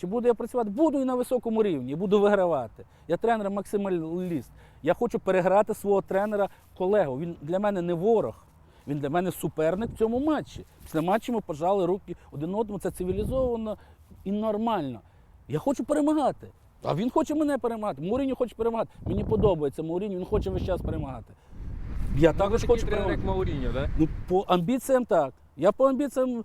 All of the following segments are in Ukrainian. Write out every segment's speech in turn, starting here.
Чи буду я працювати? Буду і на високому рівні, буду вигравати. Я тренер максималіст. Я хочу переграти свого тренера колегу. Він для мене не ворог, він для мене суперник в цьому матчі. Після матчу ми пожали руки один одному. Це цивілізовано і нормально. Я хочу перемагати. А він хоче мене перемагати. Муріньо хоче перемагати. Мені подобається Муріньо, він хоче весь час перемагати. Я Ну, також хочу тренер, як перемагати. Мауріньо, да? Ну, по амбіціям так. Я по амбіціям,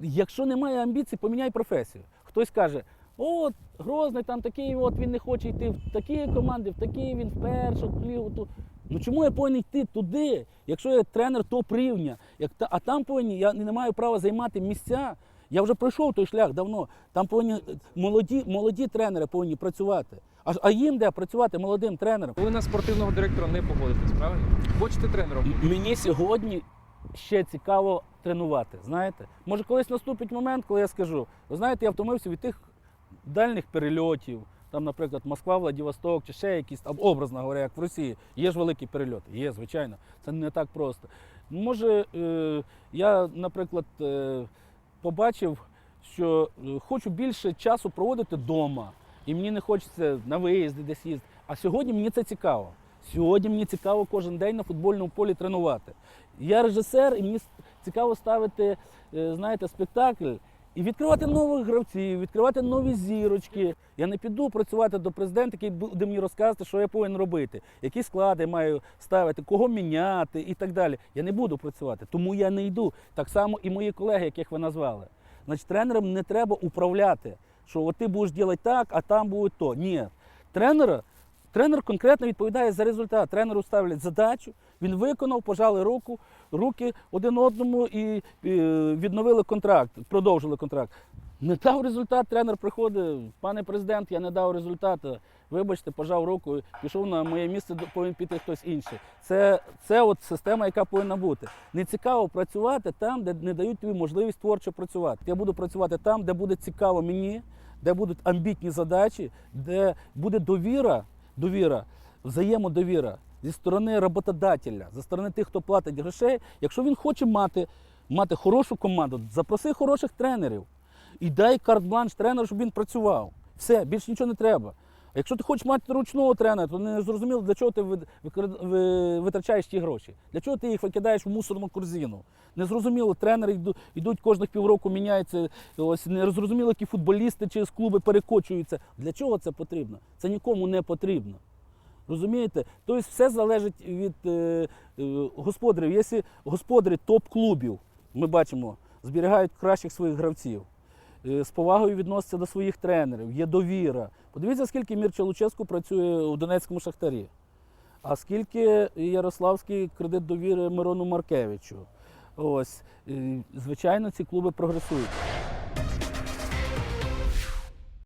якщо немає амбіцій, поміняй професію. Хтось каже, от Грозний там такий, от він не хоче йти в такі команди, в такі він в першу лігу. Ту. Ну чому я повинен йти туди, якщо я тренер топ рівня, як та, а там повинні, я не маю права займати місця. Я вже пройшов той шлях давно. Там повинні е, молоді, молоді тренери повинні працювати. А, а їм де працювати молодим тренером? Ви на спортивного директора не погодитесь, правильно? Хочете тренером? Мені сьогодні ще цікаво тренувати. Знаєте, може колись наступить момент, коли я скажу, ви знаєте, я втомився від тих дальніх перельотів. Там, наприклад, Москва, Владивосток чи ще якісь там, образно говоря, як в Росії. Є ж великі перельоти. Є, звичайно. Це не так просто. Може, е, я, наприклад, е, побачив, що е, хочу більше часу проводити вдома, і мені не хочеться на виїзди десь їздити. А сьогодні мені це цікаво. Сьогодні мені цікаво кожен день на футбольному полі тренувати. Я режисер, і мені цікаво ставити, е, знаєте, спектакль і відкривати нових гравців, відкривати нові зірочки. Я не піду працювати до президента, який буде мені розказувати, що я повинен робити, які склади маю ставити, кого міняти і так далі. Я не буду працювати, тому я не йду. Так само і мої колеги, яких ви назвали. Значить, тренерам не треба управляти, що от ти будеш робити так, а там буде то. Ні. Тренера, тренер конкретно відповідає за результат. Тренеру ставлять задачу, він виконав, пожали руку, руки один одному і, і відновили контракт, продовжили контракт. Не дав результат, тренер приходить, пане президент, я не дав результату. Вибачте, пожав руку, пішов на моє місце, повинен піти хтось інший. Це, це от система, яка повинна бути. Не цікаво працювати там, де не дають тобі можливість творчо працювати. Я буду працювати там, де буде цікаво мені, де будуть амбітні задачі, де буде довіра, довіра, взаємодовіра зі сторони роботодателя, зі сторони тих, хто платить грошей. Якщо він хоче мати, мати хорошу команду, запроси хороших тренерів і дай карт-бланш тренеру, щоб він працював. Все, більше нічого не треба. Якщо ти хочеш мати ручного тренера, то не зрозуміло, для чого ти витрачаєш ті гроші. Для чого ти їх викидаєш в мусорну корзину? Незрозуміло, тренери йдуть кожних півроку, міняються. Ось не зрозуміло, які футболісти через клуби перекочуються. Для чого це потрібно? Це нікому не потрібно. Розумієте? Тобто все залежить від е, е, господарів. Якщо господарі топ-клубів, ми бачимо, зберігають кращих своїх гравців, з повагою відносяться до своїх тренерів, є довіра. Подивіться, скільки Мірча Луческу працює у Донецькому шахтарі, а скільки Ярославський кредит довіри Мирону Маркевичу. Ось, е, звичайно, ці клуби прогресують.